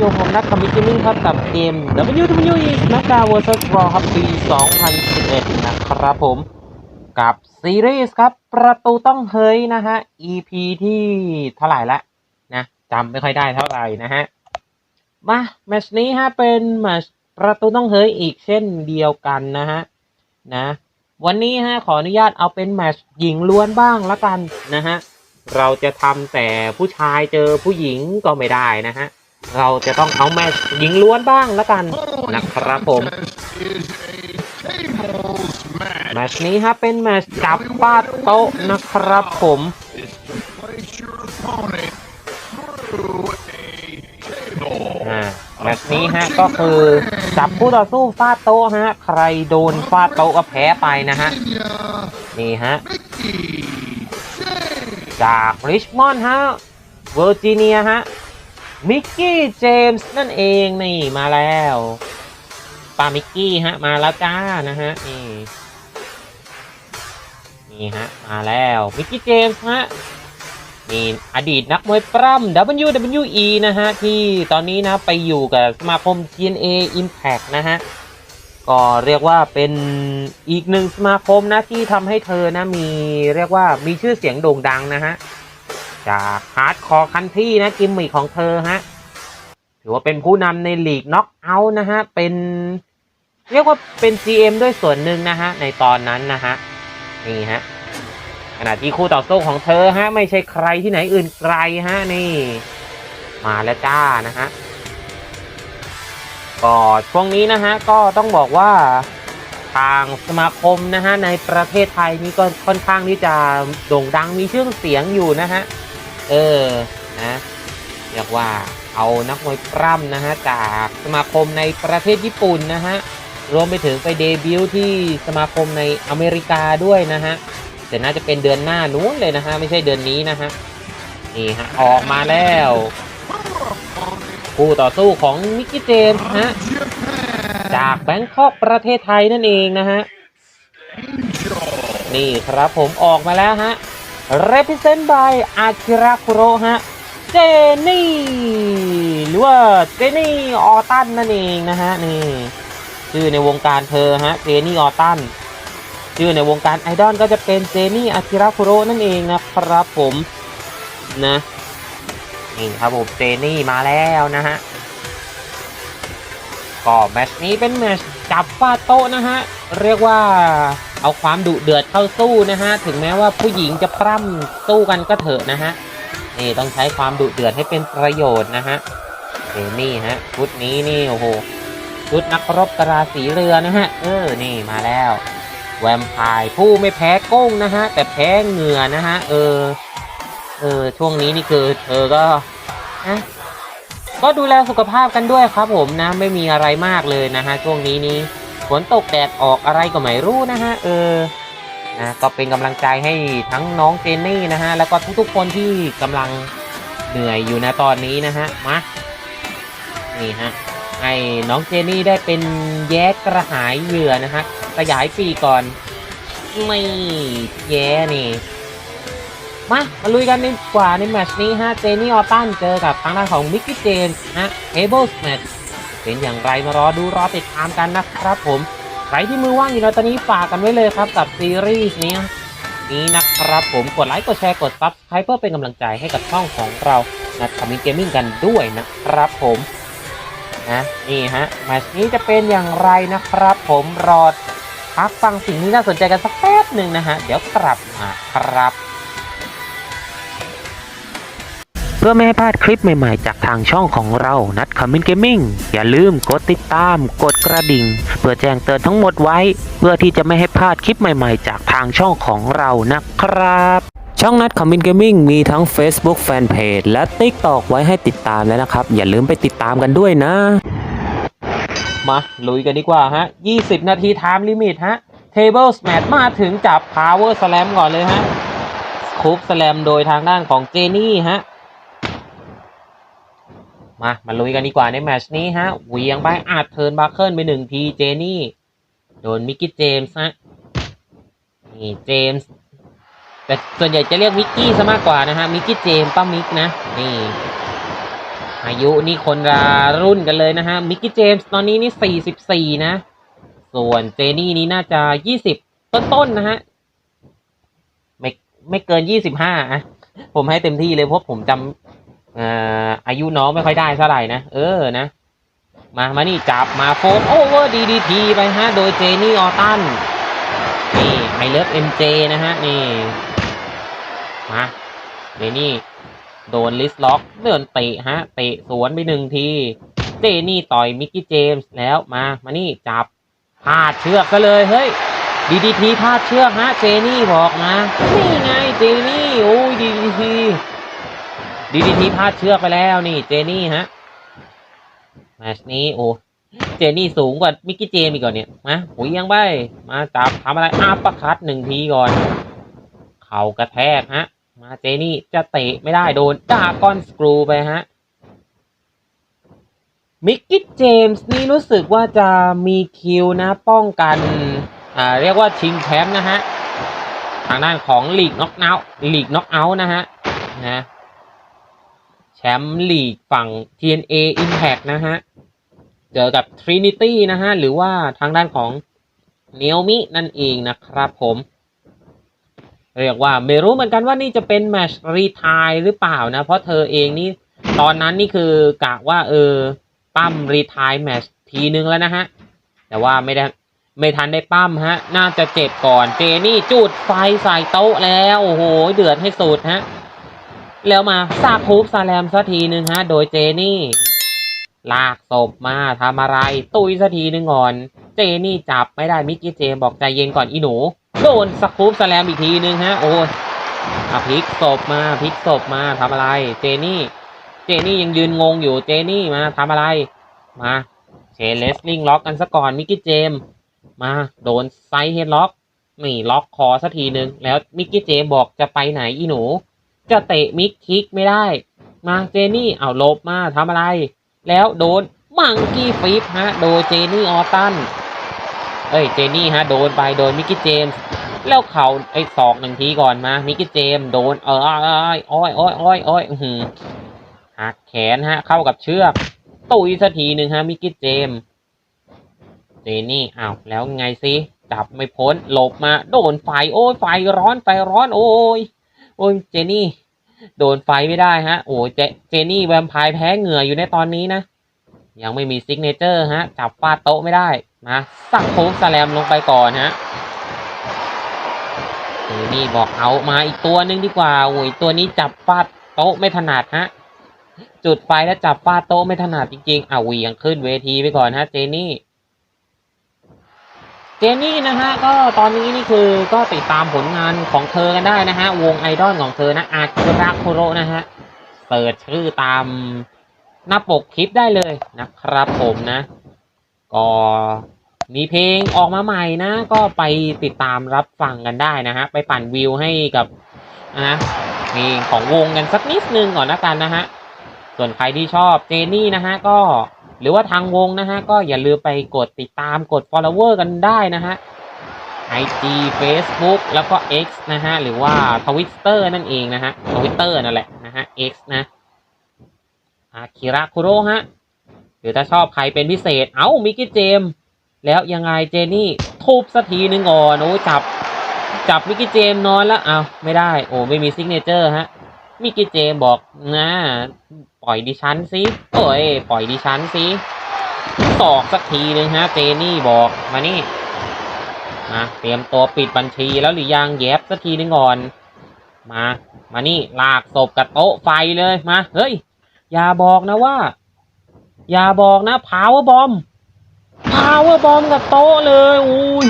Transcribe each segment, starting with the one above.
ยู่ผมนักคอมมิชชั่นครับกับเกม WWE SmackDown vs Raw ครับปี 2011 นะครับผม กับซีรีส์ครับ ประตูต้องเฮ้ยนะฮะ EP ที่เท่าไหร่ละนะจำไม่ค่อยได้เท่าไหร่นะฮะ มาแมชนี้ฮะเป็นแมชประตูต้องเฮ้ยอีกเช่นเดียวกันนะฮะนะวันนี้ฮะขออนุญาตเอาเป็นแมชหญิงล้วนบ้างละกันนะฮะเราจะทำแต่ผู้ชายเจอผู้หญิงก็ไม่ได้นะฮะ เราจะต้องเอาแมตช์หญิงล้วนบ้างละกันนะครับผมแมชนี้ฮะเป็นแมชจับฟาดโต๊ะนะครับผมแมชนี้ฮะก็คือจับผู้ต่อสู้ฟาดโต๊ะฮะใครโดนฟาดโต๊ะก็แพ้ไปนะฮะนี่ฮะจากริชมอนด์ฮะเวอร์จิเนียฮะ มิกกี้เจมส์นั่นเองนี่มาแล้วป้ามิกกี้ฮะมาแล้วจ้านะฮะนี่นี่ฮะมาแล้วมิกกี้เจมส์ฮะนี่อดีตนักมวยปล้ำ WWE นะฮะที่ตอนนี้นะไปอยู่กับสมาคม TNA Impact นะฮะก็เรียกว่าเป็นอีกหนึ่งสมาคมนะที่ทำให้เธอนะมีเรียกว่ามีชื่อเสียงโด่งดังนะฮะ จากฮาร์ดคอร์คันที่นะกิมมิคของเธอฮะ ถือว่าเป็นผู้นำในลีกน็อกเอาท์นะฮะ เป็น เรียกว่าเป็น GM ด้วยส่วนหนึ่งนะฮะ ในตอนนั้นนะฮะ นี่ฮะขณะที่คู่ต่อสู้ของเธอฮะ ไม่ใช่ใครที่ไหนอื่นไกลฮะ นี่ มาแล้วจ้านะฮะก็ช่วงนี้นะฮะ ก็ต้องบอกว่าทางสมาคมนะฮะในประเทศไทยนี่ก็ค่อนข้างที่จะโด่งดังมีชื่อเสียงอยู่นะฮะ เออนะเรียกว่าเอานักมวยปล้ำนะฮะจากสมาคมในประเทศญี่ปุ่นนะฮะรวมไปถึงไปเดบิวต์ที่สมาคมในอเมริกาด้วยนะฮะแต่น่าจะเป็นเดือนหน้านู้นเลยนะฮะไม่ใช่เดือนนี้นะฮะนี่ฮะออกมาแล้วคู่ต่อสู้ของมิกกี้เจมส์ฮะจากแบงคอกประเทศไทยนั่นเองนะฮะนี่ครับผมออกมาแล้วฮะ represent by Akira Kuro ฮะ เจนี่ หรือว่าเจนี่ออตันนั่นเองนะฮะ นี่ ชื่อในวงการเธอฮะ เจนี่ออตัน ชื่อในวงการไอดอลก็จะเป็นเจนี่อากิระคุโรนั่นเองนะครับผมนะ นี่ครับผมเจนี่มาแล้วนะฮะ ก็แมชนี้เป็นแมชจับฟาโตนะฮะ เรียกว่า เอาความดุเดือดเข้าสู้นะฮะ ถึงแม้ว่าผู้หญิงจะปล้ำสู้กันก็เถอะนะฮะ นี่ต้องใช้ความดุเดือดให้เป็นประโยชน์นะฮะเจนี่ฮะชุดนี้นี่โอ้โหชุดนักรบกราสีเรือนะฮะ เออ นี่มาแล้ว แวมไพร์ผู้ไม่แพ้ก้งนะฮะ แต่แพ้เหงื่อนะฮะ เออ เออ ช่วงนี้นี่คือเธอก็นะก็ดูแลสุขภาพกันด้วยครับผมนะ ไม่มีอะไรมากเลยนะฮะ ช่วงนี้นี้ ฝนตกแดดออกอะไรก็ไม่รู้นะฮะเออนะก็เป็นกำลังใจให้ทั้งน้องเจนนี่นะฮะแล้วก็ทุกๆคนที่กำลังเหนื่อยอยู่นะตอนนี้นะฮะมานี่ฮะให้น้องเจนนี่ได้เป็นแย้กระหายเหยื่อนะฮะขยายปีก่อนไม่แย่นี่มามาลุยกันดีกว่าในแมตช์นี้ฮะเจนี่ออตันเจอกับทางด้านของมิกกี้เจนฮะเทเบิลแมตช์ เป็นอย่างไรมารอดูรอติดตามกันนะครับผมใครที่มือว่างอยู่แล้วตอนนี้ฝากกันไว้เลยครับกับซีรีส์นี้นี้นะครับผมกดไลค์กดแชร์กดซับสไครป์เพื่อเป็นกำลังใจให้กับช่องของเรานะทำมิเกมมิ่งกันด้วยนะครับผมนะนี่ฮะแมตช์นี้จะเป็นอย่างไรนะครับ ผมรอพักฟังสิ่งนี้น่าสนใจกันสักแป๊บหนึ่งนะฮะเดี๋ยวกลับมาครับ เพื่อไม่ให้พลาดคลิปใหม่ๆ จากทางช่องของเรานัดคอมมินเกมมิ่งอย่าลืมกดติดตาม กดกระดิ่ง เพื่อแจ้งเตือนทั้งหมดไว้ เพื่อที่จะไม่ให้พลาดคลิปใหม่ๆ จากทางช่องของเรานะครับ ช่องนัดคอมมินเกมมิ่งมีทั้ง Facebook Fanpage และ TikTok ไว้ให้ติดตามแล้วนะครับ อย่าลืมไปติดตามกันด้วยนะ มาลุยกันดีกว่าฮะ 20 นาที Time Limit ฮะ Table Smash มาถึงจับ Power Slam ก่อนเลยฮะคูปสแลมโดยทางด้านของเจนี่ฮะ มามาลุยกันดีกว่าในแมชนี้ฮะเหวียงไปอาจเทิร์นบาร์เคิลไปหนึ่งทีเจนี่ โดนมิกกี้เจมส์ฮะนี่เจมส์แต่ส่วนใหญ่จะเรียกมิกกี้ซะมากกว่านะฮะมิกกี้เจมส์ป้ามิกนะนี่อายุนี่คนละรุ่นกันเลยนะฮะมิกกี้เจมส์ตอนนี้นี่ 44 นะ ส่วนเจนี่นี่น่าจะ 20 ต้นๆนะฮะไม่ไม่เกิน 25อะผมให้เต็มที่เลยเพราะผมจำ อ่ออายุน้องไม่ค่อยได้เท่าไหร่นะ เออนะ มามานี่จับมาโฟนโอเวอร์ดีดีทีไปฮะ โดยเจนี่ออตันนี่ไอเลิฟเอ็มเจนะฮะ นี่ มาเจนี่โดนลิสล็อกเดินเตะฮะ เตะสวนไปหนึ่งทีเจนี่ต่อยมิกกี้เจมส์แล้วมา มานี่จับพาดเชือกซะเลย เฮ้ยดีดีทีพาดเชือกฮะ เจนี่บอกมานี่ไงเจนี่ โอ้ยดีดีที ดีดีทีพลาดเชือกไปแล้วนี่ เจนี่ฮะแมชนี้โอ้เจนี่สูงกว่ามิกกี้เจมส์อีกก่อนเนี่ยมาหุยยังใบมาจับทำอะไรอาปะคัดหนึ่งทีก่อน เข่ากระแทกฮะ มาเจนี่จะเตะไม่ได้โดนดาก้อนสกรูไปฮะมิกกี้เจมส์นี่รู้สึกว่าจะมีคิวนะ ป้องกัน อ่า เรียกว่าชิงแชมป์นะฮะ ทางด้านของลีกน็อกเอาท์ลีกน็อกเอาท์นะฮะนะ แชมป์ลีกฝั่ง TNA Impact นะฮะ เจอกับ Trinity นะฮะ หรือว่าทางด้านของเนลมินั่นเองนะครับผม เรียกว่าไม่รู้เหมือนกันว่านี่จะเป็นแมชรีทายหรือเปล่านะ เพราะเธอเองนี่ ตอนนั้นนี่คือกะว่าเออ ปั้มรีทายแมชทีนึงแล้วนะฮะ แต่ว่าไม่ได้ไม่ทันได้ปั้มฮะ น่าจะเจ็บก่อน เจนี่จุดไฟใส่โต๊ะแล้ว โอ้โห เดือดให้สุดฮะ แล้วมาซากคูปซาแลมสักทีหนึ่งฮะ โดยเจนี่ ลากศพมาทำอะไร ตุยสักทีหนึ่งก่อน เจนี่จับไม่ได้มิกกี้เจมบอกใจเย็นก่อนอีหนู โดนสกูปสแลมอีกทีหนึ่งฮะ โอ้ยอพลิกศพมาพลิกศพมาทำอะไร เจนี่ เจนี่ยังยืนงงอยู่เจนี่มาทำอะไร มาเชนเลสลิงล็อกกันซะก่อนมิกกี้เจมมาโดนไซด์เฮดล็อกนี่ล็อกคอสักทีหนึ่งแล้วมิกกี้เจมบอกจะไปไหนอีหนู จะเตะมิกคิกไม่ได้ มาเจนี่เอาหลบมาทำอะไร แล้วโดนมังกี้ฟิปฮะ โดยเจนี่ออตัน เอ้ยเจนี่ฮะ โดนไปโดยมิกกี้เจมส์แล้วเขาไอ้ศอกหนึ่งทีก่อนมา มิกกี้เจมส์โดนเอออ้อยอ้อยอ้อยอ้อยอ้อยหือหักแขนฮะ เข้ากับเชือกตุยสักทีหนึ่งฮะ มิกกี้เจมส์เจนี่อ้าวแล้วไงสิจับไม่พ้นหลบมา โดนไฟโอ้ยไฟร้อนไฟร้อนโอ้ย โอ้ยเจนี่ โดนไฟไม่ได้ฮะ โอ้เจเจนี่แวมไพร์แพ้เหงื่ออยู่ในตอนนี้นะ ยังไม่มีซิกเนเจอร์ฮะ จับฟาดโต๊ะไม่ได้นะสักโค้งสแลมลงไปก่อนฮะเจนี่บอกเอามาอีกตัวหนึ่งดีกว่าโอ้ยตัวนี้จับฟาดโต๊ะไม่ถนัดฮะ จุดไฟแล้วจับฟาดโต๊ะไม่ถนัดจริงๆอะเวียงขึ้นเวทีไปก่อนฮะเจนี่ เจนี่นะฮะก็ตอนนี้นี่คือก็ติดตามผลงานของเธอกันได้นะฮะ วงไอดอลของเธอนะอากิระโคโรนะฮะเปิดชื่อตามหน้าปกคลิปได้เลยนะครับผมนะ ก็มีเพลงออกมาใหม่นะ ก็ไปติดตามรับฟังกันได้นะฮะ ไปปั่นวิวให้กับนะเพลงของวงกันสักนิดนึงก่อนนะกันนะฮะ ส่วนใครที่ชอบเจนี่นะฮะก็ หรือว่าทางวงนะฮะ ก็อย่าลืมไปกดติดตามกด follower กันได้นะฮะ IG Facebook แล้วก็ X นะฮะ หรือว่า Twitter นั่นเองนะฮะ Twitter นั่นแหละนะฮะ X นะอาคิระคุโร่ฮะ หรือถ้าชอบใครเป็นพิเศษ เอ้ามิกกี้เจม แล้วยังไงเจนี่ทุบสักทีหนึ่งก่อนโอ้จับ จับมิกกี้เจมนอนแล้วเอาวไม่ได้ โอ้ไม่มีซิกเนเจอร์ฮะ มิกกี้เจมบอกนะปล่อยดิฉันสิโอ้ยปล่อยดิฉันสิตอกสักทีหนึ่งฮะเจนี่บอกมานี่มาเตรียมตัวปิดบัญชีแล้วหรือยังแยบสักทีหนึงก่อน มา มานี่ลากศพกับโต๊ะไฟเลยมาเฮ้ย อย่าบอกนะว่า อย่าบอกนะพาวเวอร์บอมพาวเวอร์บอมกับโต๊ะเลยอุ้ย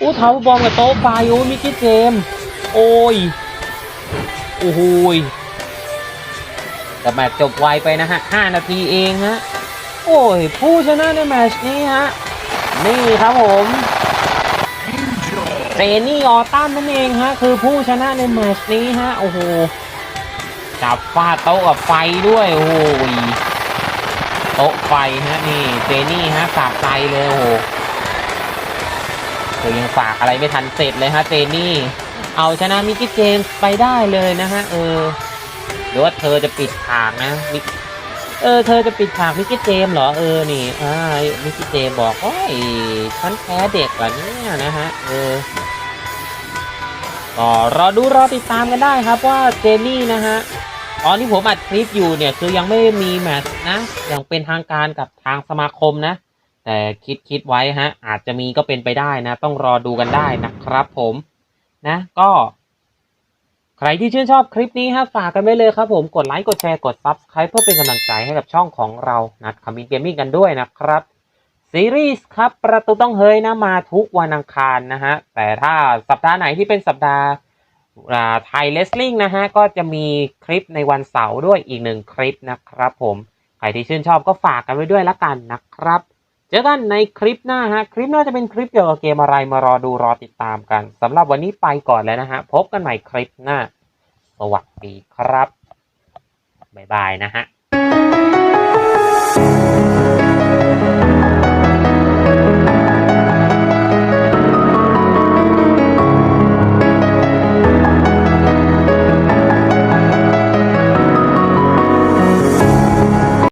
อู้พาวเวอร์บอมกับโต๊ะไฟโอ้ยมิกกี้เจมโอ้ย โอ้โหยแต่แมตช์จบไวไปนะฮะห้านาทีเองฮะ โอ้ย ผู้ชนะในแมตช์นี้ฮะ นี่ครับผมเจนี่ออตันนั่นเองฮะ คือผู้ชนะในแมตช์นี้ฮะ โอ้โห จับฟาดโต๊ะกับไฟด้วย โอ้โหโต๊ะไฟฮะ นี่เจนี่ฮะสาบใจเลยโอ้โหเธอยังฝากอะไรไม่ทันเสร็จเลยฮะเจนี่ เอาชนะมิกกี้เจมส์ไปได้เลยนะฮะเออหรือว่าเธอจะปิดฉากนะมิกเออเธอจะปิดฉากมิกกี้เจมส์เหรอเออนี่อ่ามิกกี้เจมส์บอกโอ้ยฉันแพ้เด็กเหรอเนี่ยนะฮะเออก็รอดูรอติดตามกันได้ครับว่าเจนี่นะฮะตอนที่ผมอัดคลิปอยู่เนี่ยคือยังไม่มีแมตช์นะอย่างเป็นทางการกับทางสมาคมนะ แต่คิดคิดไว้ฮะอาจจะมีก็เป็นไปได้นะ ต้องรอดูกันได้นะครับผม นะก็ใครที่ชื่นชอบคลิปนี้ฮะฝากกันไว้เลยครับผมกดไลค์กดแชร์กด Subscribe เพื่อเป็นกำลังใจให้กับช่องของเรานะคามินเกมมิ่งกันด้วยนะครับซีรีส์ครับประตูต้องเฮยนะมาทุกวันอังคารนะฮะแต่ถ้าสัปดาห์ไหนที่เป็นสัปดาห์ไทยเลสลิงนะฮะก็จะมีคลิปในวันเสาร์ด้วยอีกหนึ่งคลิปนะครับผมใครที่ชื่นชอบก็ฝากกันไว้ด้วยละกันนะครับ เจอกันในคลิปหน้าฮะ คลิปหน้าจะเป็นคลิปเกี่ยวกับเกมอะไรมารอดูรอติดตามกันสำหรับวันนี้ไปก่อนแล้วนะฮะ พบกันใหม่คลิปหน้า สวัสดีครับ บ๊ายบายนะฮะ